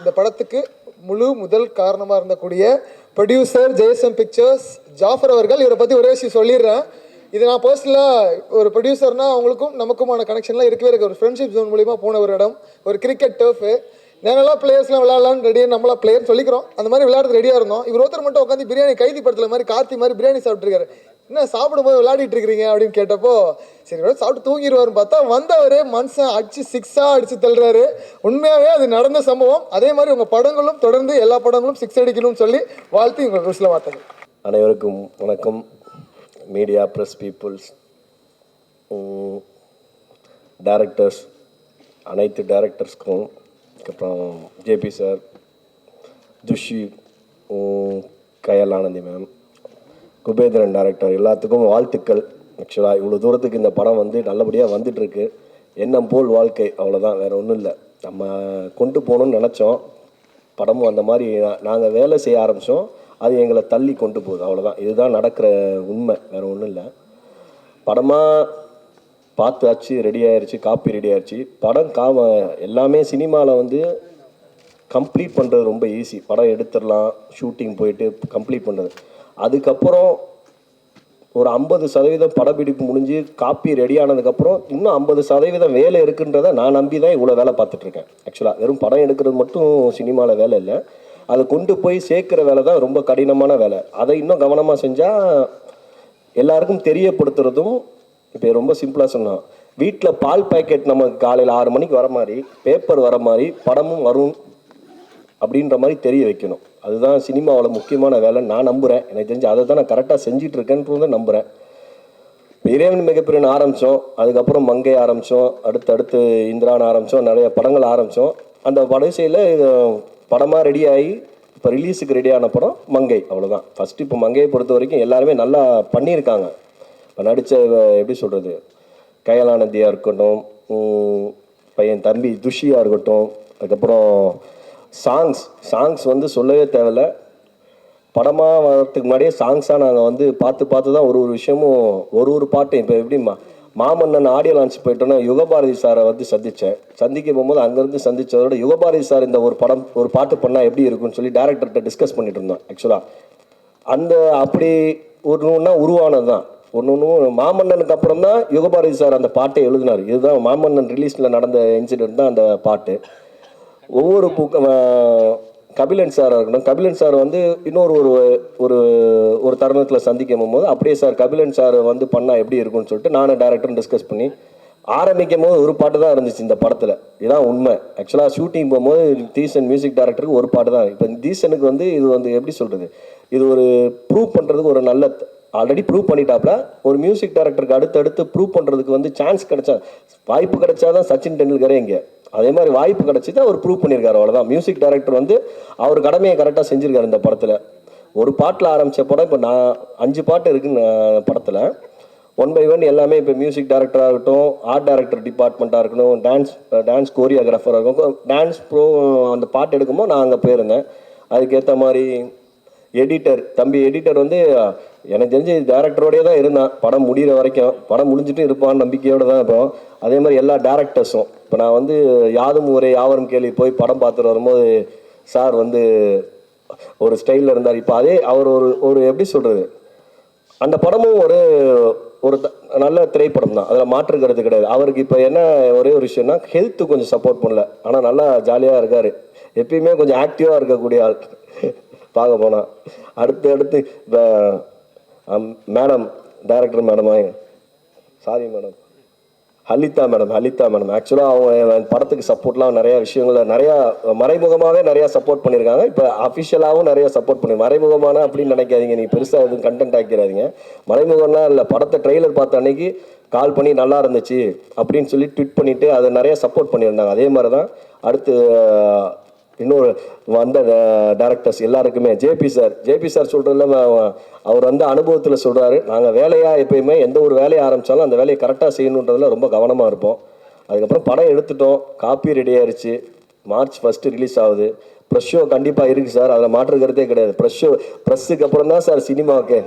இந்த படத்துக்கு முழு முதல் காரணமாக இருந்தக்கூடிய ப்ரொடியூசர் ஜெயசம் பிக்சர்ஸ் ஜாஃபர் அவர்கள் இவரை பற்றி ஒரே விஷயம் சொல்லிடுறேன். இது நான் பர்சனலாக ஒரு ப்ரொடியூசர்னால் அவங்களுக்கும் நமக்குமான கனெக்ஷன்லாம் இருக்கவே இருக்குது. ஒரு ஃப்ரெண்ட்ஷிப் ஜோன் மூலிமா போன ஒரு இடம் ஒரு கிரிக்கெட் டர்ஃபு நாங்களாம் பிளேயர்ஸ்லாம் விளையாடலாம்னு ரெடியாக நம்மளா பிளேயர்னு சொல்லிக்கிறோம். அந்த மாதிரி விளையாடுறது ரெடியாக இருந்தோம். இவர் ஒருத்தர் மட்டும் உட்காந்து பிரியாணி கைதி படத்தில் மாதிரி கார்த்தி மாதிரி பிரியாணி சாப்பிட்ருக்காரு என்ன சாப்பிடும்போது விளையாடிட்டு இருக்கிறீங்க? அப்படின்னு கேட்டப்போ சரி சாப்பிட்டு தூங்கிடுவாருன்னு பார்த்தா வந்தவர் மனுஷன் அடிச்சு சிக்ஸாக அடிச்சு தள்ளுறாரு. உண்மையாகவே அது நடந்த சம்பவம். அதே மாதிரி உங்கள் படங்களும் தொடர்ந்து எல்லா படங்களும் சிக்ஸ் அடிக்கணும்னு சொல்லி வாழ்த்து உங்கள் ருசில் வார்த்தைகள் அனைவருக்கும் வணக்கம். மீடியா ப்ரெஸ் பீப்புள்ஸ் டேரக்டர்ஸ் அனைத்து டேரக்டர்ஸ்க்கும் அப்புறம் JP sir Thushi Kayal Anandhi ma'am Kubendran director எல்லாத்துக்கும் வாழ்த்துக்கள். ஆக்சுவலாக இவ்வளோ தூரத்துக்கு இந்த படம் வந்து நல்லபடியாக வந்துட்டுருக்கு. எண்ணம் போல் வாழ்க்கை அவ்வளோதான் வேறு ஒன்றும் இல்லை. நம்ம கொண்டு போகணும்னு நினச்சோம். படமும் அந்த மாதிரி நாங்கள் வேலை செய்ய ஆரம்பித்தோம் அது எங்களை தள்ளி கொண்டு போகுது அவ்வளோதான் இதுதான் நடக்கிற உண்மை வேறு ஒன்றும் இல்லை. படமாக பார்த்தாச்சு ரெடி ஆயிடுச்சு காப்பி ரெடி ஆயிடுச்சு படம் காம எல்லாமே சினிமாவில் வந்து கம்ப்ளீட் பண்ணுறது ரொம்ப ஈஸி படம் எடுத்துடலாம் ஷூட்டிங் போயிட்டு கம்ப்ளீட் பண்ணுறது அதுக்கப்புறம் ஒரு ஐம்பது சதவீதம் படப்பிடிப்பு முடிஞ்சு காப்பி ரெடி ஆனதுக்கப்புறம் இன்னும் ஐம்பது சதவீதம் வேலை இருக்குன்றதை நான் நம்பி தான் இவ்வளோ வேலை பார்த்துட்ருக்கேன் ஆக்சுவலாக வெறும் படம் எடுக்கிறது மட்டும் சினிமாவில் வேலை இல்லை. அதை கொண்டு போய் சேர்க்குற வேலை தான் ரொம்ப கடினமான வேலை. அதை இன்னும் கவனமாக செஞ்சால் எல்லாருக்கும் தெரியப்படுத்துறதும் இப்போ ரொம்ப சிம்பிளாக சொன்னோம் வீட்டில் பால் பாக்கெட் நமக்கு காலையில் ஆறு மணிக்கு வர மாதிரி பேப்பர் வர மாதிரி படமும் வரும் அப்படின்ற மாதிரி தெரிய வைக்கணும். அதுதான் சினிமாவில் முக்கியமான வேலை நான் நம்புகிறேன் எனக்கு தெரிஞ்சு அதை தான் நான் கரெக்டாக செஞ்சுட்டு நம்புகிறேன் இறைவன் மிகப்பெரிய ஆரம்பித்தோம் அதுக்கப்புறம் மங்கை ஆரம்பித்தோம் அடுத்து அடுத்து இந்திரான் ஆரம்பித்தோம் நிறைய படங்கள் ஆரம்பித்தோம் அந்த வரிசையில் படமாக ரெடி ஆகி இப்போ ரிலீஸுக்கு ரெடியான படம் மங்கை. அவ்வளோதான் ஃபஸ்ட்டு இப்போ மங்கையை பொறுத்த வரைக்கும் எல்லாருமே நல்லா பண்ணியிருக்காங்க. இப்போ நடித்த எப்படி சொல்கிறது கயலானந்தியாக இருக்கட்டும் பையன் தம்பி துஷியாக இருக்கட்டும் அதுக்கப்புறம் சாங்ஸ் சாங்ஸ் வந்து சொல்லவே தேவையில்ல. படமாக வர்றதுக்கு முன்னாடியே சாங்ஸாக நாங்கள் வந்து பார்த்து பார்த்து தான் ஒரு ஒரு விஷயமும் ஒரு ஒரு பாட்டும் இப்போ எப்படி மா மாமன்னன் ஆடியோ லான்ச் போயிட்டோன்னா யுகபாரதி சாரை வந்து சந்தித்தேன் சந்திக்க போகும்போது அங்கேருந்து சந்தித்ததோட யுகபாரதி சார் இந்த ஒரு படம் ஒரு பாட்டு பண்ணால் எப்படி இருக்கும்னு சொல்லி டேரக்டர்கிட்ட டிஸ்கஸ் பண்ணிட்டு இருந்தோம் ஆக்சுவலாக அந்த அப்படி ஒரு ஒன்றா உருவானது தான். ஒன்று ஒன்று மாமன்னனுக்கு அப்புறம் தான் யுகபாரதி சார் அந்த பாட்டை எழுதினார். இதுதான் மாமன்னன் ரிலீஸில் நடந்த இன்சிடென்ட் தான் அந்த பாட்டு. ஒவ்வொரு பூக்க கபிலன் சார் இருக்கணும் கபிலன் சார் வந்து இன்னொரு ஒரு ஒரு ஒரு தருணத்தில் சந்திக்கும் போது அப்படியே சார் கபிலன் சார் வந்து பண்ணால் எப்படி இருக்கும்னு சொல்லிட்டு நானும் டேரக்டரும் டிஸ்கஸ் பண்ணி ஆரம்பிக்கும் போது ஒரு பாட்டு தான் இருந்துச்சு இந்த படத்தில். இதான் உண்மை. ஆக்சுவலாக ஷூட்டிங் போகும்போது தீசன் மியூசிக் டைரக்டருக்கு ஒரு பாட்டு தான். இப்போ தீசனுக்கு வந்து இது வந்து எப்படி சொல்கிறது இது ஒரு ப்ரூவ் பண்ணுறதுக்கு ஒரு நல்ல ஆல்ரெடி ப்ரூவ் பண்ணிட்டாப்ல. ஒரு மியூசிக் டைரக்டருக்கு அடுத்தடுத்து ப்ரூவ் பண்ணுறதுக்கு வந்து சான்ஸ் கிடைச்சா வாய்ப்பு கிடைச்சாதான் சச்சின் டெண்டுல்கரே இங்கே. அதே மாதிரி வாய்ப்பு கிடைச்சி தான் அவர் ப்ரூவ் பண்ணியிருக்காரு அவ்வளோதான் மியூசிக் டைரக்டர் வந்து அவர் கடமையை கரெக்டாக செஞ்சிருக்காரு இந்த படத்தில். ஒரு பாட்டில் ஆரம்பித்த படம் இப்போ நான் அஞ்சு பாட்டு இருக்குன்னு படத்தில். ஒன் பை ஒன் எல்லாமே இப்போ மியூசிக் டைரக்டராக இருக்கட்டும் ஆர்ட் டைரக்டர் டிபார்ட்மெண்ட்டாக இருக்கட்டும் டான்ஸ் டான்ஸ் கோரியோகிராஃபராக இருக்கும் டான்ஸ் ப்ரோ அந்த பாட்டு எடுக்கும்போது நான் அங்கே போயிருந்தேன். அதுக்கேற்ற மாதிரி எடிட்டர் தம்பி எடிட்டர் வந்து எனக்கு தெரிஞ்சு டேரக்டரோடயே தான் இருந்தான். படம் முடிகிற வரைக்கும். படம் முடிஞ்சிட்டு இருப்பான்னு நம்பிக்கையோடு தான் இருப்போம் அதே மாதிரி எல்லா டேரக்டர்ஸும் இப்போ நான் வந்து யாதும் ஊரே யாவரும் கேள்வி போய் படம் பார்த்துட்டு வரும்போது சார் வந்து ஒரு ஸ்டைலில் இருந்தார். இப்போ அதே அவர் ஒரு ஒரு எப்படி சொல்கிறது அந்த படமும் ஒரு ஒரு த- நல்ல திரைப்படம் தான். அதில் மாற்றுக்கிறது கிடையாது. அவருக்கு இப்போ என்ன ஒரே ஒரு விஷயம்னா ஹெல்த்து கொஞ்சம் சப்போர்ட் பண்ணல. ஆனால் நல்லா ஜாலியாக இருக்கார். எப்பயுமே கொஞ்சம் ஆக்டிவாக இருக்கக்கூடிய ஆள். பார்க்க போனால் அடுத்து அடுத்து இப்போ madam director மேடமா sorry madam Halitha madam Halitha madam ஆக்சுவலாக அவங்க படத்துக்கு சப்போர்ட்லாம் நிறையா விஷயங்கள நிறையா மறைமுகமாகவே நிறையா சப்போர்ட் பண்ணியிருக்காங்க இப்போ அஃபிஷியலாகவும் நிறைய சப்போர்ட் பண்ணி மறைமுகமான அப்படின்னு நினைக்காதீங்க. நீங்கள் பெருசாக எதுவும் கண்டென்ட் ஆக்கிறாதீங்க மறைமுகம்னா இல்லை படத்தை ட்ரெய்லர் பார்த்த அன்னைக்கு கால் பண்ணி நல்லா இருந்துச்சு அப்படின்னு சொல்லி ட்விட் பண்ணிவிட்டு அதை நிறைய சப்போர்ட் பண்ணியிருந்தாங்க. அதே மாதிரி தான் அடுத்து இன்னொரு வந்த டேரக்டர்ஸ் எல்லாருக்குமே ஜேபி சார் ஜேபி சார் சொல்கிறதுல அவர் வந்து அனுபவத்தில் சொல்கிறாரு நாங்கள் வேலையாக எப்பயுமே எந்த ஒரு வேலையை ஆரம்பித்தாலும் அந்த வேலையை கரெக்டாக செய்யணுன்றதுல ரொம்ப கவனமாக இருப்போம். அதுக்கப்புறம் படம் எடுத்துட்டோம் காப்பி ரெடி ஆயிடுச்சு மார்ச் ஃபஸ்ட்டு ரிலீஸ் ஆகுது. ப்ரெஷ் ஷோ கண்டிப்பாக இருக்குது சார் அதில் மாற்றுக்கிறதே கிடையாது. ப்ரெஷ் ஷோ ப்ரெஸ்ஸுக்கு அப்புறம் தான் சார் சினிமாவுக்கு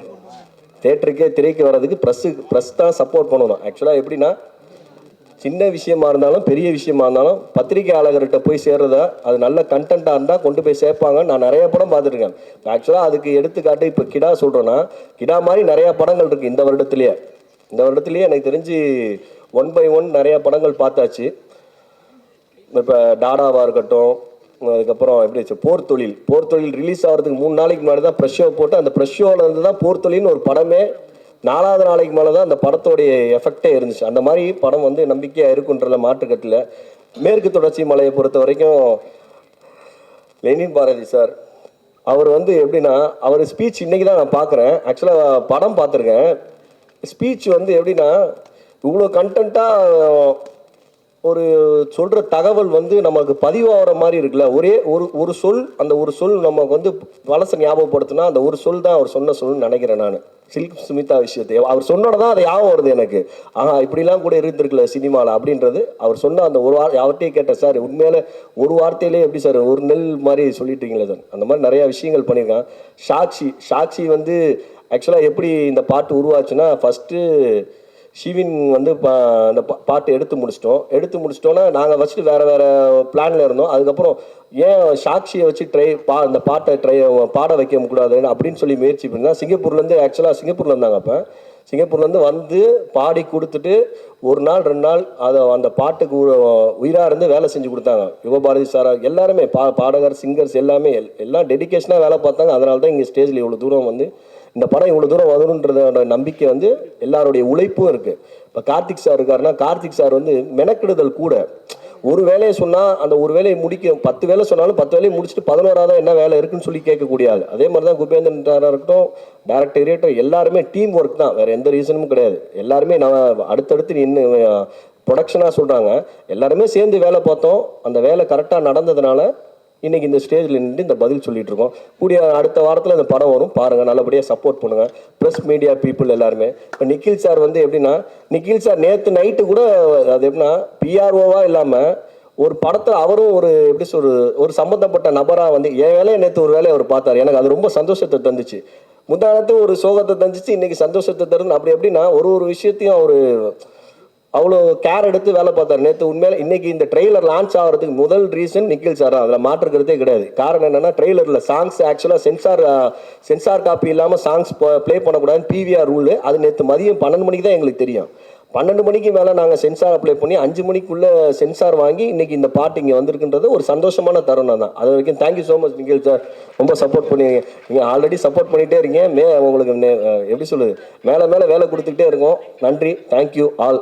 தேட்டருக்கே திரைக்கு வர்றதுக்கு ப்ரெஸ்ஸு ப்ரெஸ் தான் சப்போர்ட் பண்ணணும். ஆக்சுவலாக எப்படின்னா சின்ன விஷயமா இருந்தாலும் பெரிய விஷயமா இருந்தாலும் பத்திரிகையாளர்கிட்ட போய் சேர்றத அது நல்ல கண்டென்ட்டாக இருந்தால் கொண்டு போய் சேர்ப்பாங்க நான் நிறைய படம் பார்த்துருக்கேன். ஆக்சுவலாக அதுக்கு எடுத்துக்காட்டு இப்போ கிடா சொல்கிறேன்னா கிடா மாதிரி நிறையா படங்கள் இருக்குது இந்த வருடத்துலேயே. இந்த வருடத்துலேயே எனக்கு தெரிஞ்சு ஒன் பை ஒன் நிறையா படங்கள் பார்த்தாச்சு. இப்போ டாடாவாக இருக்கட்டும் அதுக்கப்புறம் எப்படி போர் தொழில் போர் தொழில் ரிலீஸ் ஆகிறதுக்கு மூணு நாளைக்கு முன்னாடி தான் ப்ரெஷ் ஷோ போட்டு அந்த ப்ரெஷ் ஷோவில் இருந்து தான் போர் தொழில்னு ஒரு படமே நாலாவது நாளைக்கு மேலே தான் அந்த படத்தோடைய எஃபெக்டே இருந்துச்சு. அந்த மாதிரி படம் வந்து நம்பிக்கையாக இருக்குன்றல மாற்றுக்கட்டில் மேற்கு தொடர்ச்சி மலையை பொறுத்த வரைக்கும் லெனின் பாரதி சார் அவர் வந்து எப்படின்னா அவர் ஸ்பீச் இன்னைக்கு தான் நான் பார்க்குறேன் ஆக்சுவலாக படம் பார்த்துருக்கேன். ஸ்பீச் வந்து எப்படின்னா இவ்வளோ கண்டென்ட்டாக ஒரு சொல்கிற தகவல் வந்து நமக்கு பதிவாகிற மாதிரி இருக்குல்ல? ஒரே ஒரு ஒரு சொல் அந்த ஒரு சொல் நமக்கு வந்து பழசை ஞாபகப்படுத்தினா அந்த ஒரு சொல் தான் அவர் சொன்ன சொல்னு நினைக்கிறேன் நான். சில்க் சுமிதா விஷயத்தை. அவர் சொன்னோட தான் அது ஞாபகம் வருது எனக்கு. ஆஹா இப்படிலாம் கூட இருந்திருக்குல்ல சினிமாவில் அப்படின்றது. அவர் சொன்ன அந்த ஒரு வார் அவர்கிட்டயே கேட்டேன் சார் உண்மையில ஒரு வார்த்தையிலே எப்படி சார் ஒரு நெல் மாதிரி சொல்லிட்டீங்களே சார்? அந்த மாதிரி நிறைய விஷயங்கள் பண்ணியிருக்கான். சாட்சி சாட்சி வந்து ஆக்சுவலாக எப்படி இந்த பாட்டு உருவாச்சுன்னா ஃபஸ்ட்டு ஷிவின் வந்து பா அந்த பா- பாட்டு எடுத்து முடிச்சிட்டோம். எடுத்து முடிச்சிட்டோன்னா நாங்கள் வச்சுட்டு வேறு வேறு பிளானில் இருந்தோம். அதுக்கப்புறம் ஏன் சாட்சியை வச்சு ட்ரை பா அந்த பாட்டை ட்ரை பாட வைக்க கூடாதுன்னு அப்படின்னு சொல்லி முயற்சி பண்ணால் சிங்கப்பூர்லேருந்து ஆக்சுவலாக சிங்கப்பூரில் இருந்தாங்க அப்போ. சிங்கப்பூர்லேருந்து வந்து பாடி கொடுத்துட்டு ஒரு நாள் ரெண்டு நாள் அதை அந்த பாட்டுக்கு உயிராக இருந்து வேலை செஞ்சு கொடுத்தாங்க. யுவபாரதி சாரா எல்லாருமே பா பாடகர் சிங்கர்ஸ் எல்லாமே எல்லாம் டெடிகேஷனாக வேலை பார்த்தாங்க. அதனால தான் இங்கே ஸ்டேஜில் இவ்வளோ தூரம் வந்து இந்த படம் இவ்வளோ தூரம் வரும்ன்றதோட நம்பிக்கை வந்து எல்லாருடைய உழைப்பும் இருக்குது இப்போ கார்த்திக் சார் இருக்காருன்னா கார்த்திக் சார் வந்து மெனக்கெடுதல் கூட. ஒரு வேலையை சொன்னால் அந்த ஒரு வேலையை முடிக்க பத்து வேலை சொன்னாலும் பத்து வேலையை முடிச்சுட்டு பதினோராவது என்ன வேலை இருக்குன்னு சொல்லி கேட்கக்கூடிய ஆள். அதே மாதிரி தான் குபேந்திரன் இருக்கட்டும் டேரக்டர் கிரியேட்டர் எல்லாருமே டீம் ஒர்க் தான். வேறு எந்த ரீசனும் கிடையாது. எல்லாருமே நான் அடுத்தடுத்து இன்னும் ப்ரொடக்ஷனாக சொல்கிறாங்க எல்லாருமே சேர்ந்து வேலை பார்த்தோம். அந்த வேலை கரெக்டாக நடந்ததுனால இன்னைக்கு இந்த ஸ்டேஜில் நின்று இந்த பதில் சொல்லிட்டு இருக்கோம். கூடிய அடுத்த வாரத்தில் இந்த படம் வரும். பாருங்கள் நல்லபடியாக சப்போர்ட் பண்ணுங்கள் ப்ரெஸ் மீடியா பீப்புள் எல்லாருமே. இப்போ நிக்கில் சார் வந்து எப்படின்னா நிக்கில் சார் நேற்று நைட்டு கூட அது எப்படின்னா பிஆர்ஓவாக இல்லாமல் ஒரு படத்தை அவரும் ஒரு எப்படி சொல்றது ஒரு சம்மந்தப்பட்ட நபராக வந்து என் வேலையை நேற்று ஒரு வேலையை அவர் பார்த்தாரு. எனக்கு அது ரொம்ப சந்தோஷத்தை தந்துச்சு. முந்தானத்து ஒரு சோகத்தை தந்துச்சு. இன்னைக்கு சந்தோஷத்தை தருது அப்படி எப்படின்னா ஒரு ஒரு விஷயத்தையும் அவர் அவ்வளோ கேர் எடுத்து வேலை பார்த்தார். நேற்று உண்மையில இன்னைக்கு இந்த ட்ரெய்லர் லான்ச் ஆகிறதுக்கு முதல் ரீசன் நிக்கில் சார் அதில் மாற்றுக்கிறதே கிடையாது. காரணம் என்னன்னா ட்ரெய்லரில் சாங்ஸ் ஆக்சுவலாக சென்சார் சென்சார் காப்பி இல்லாமல் சாங்ஸ் ப்ளே பண்ணக்கூடாதுன்னு பிவிஆர் ரூல் அது நேற்று மதியம் பன்னெண்டு மணிக்கு தான் எங்களுக்கு தெரியும். பன்னெண்டு மணிக்கு மேலே நாங்கள் சென்சார் அப்ளை பண்ணி அஞ்சு மணிக்குள்ளே சென்சார் வாங்கி இன்னைக்கு இந்த பாட்டு இங்கே வந்திருக்குன்றது ஒரு சந்தோஷமான தருணம் தான். அது வரைக்கும் thank you so much Nikhil sir ரொம்ப சப்போர்ட் பண்ணுவீங்க நீங்கள் ஆல்ரெடி சப்போர்ட் பண்ணிகிட்டே இருக்கீங்க. மே உங்களுக்கு நே- எப்படி சொல்லுது மேலே மேலே வேலை கொடுத்துக்கிட்டே இருக்கோம். நன்றி. Thank you all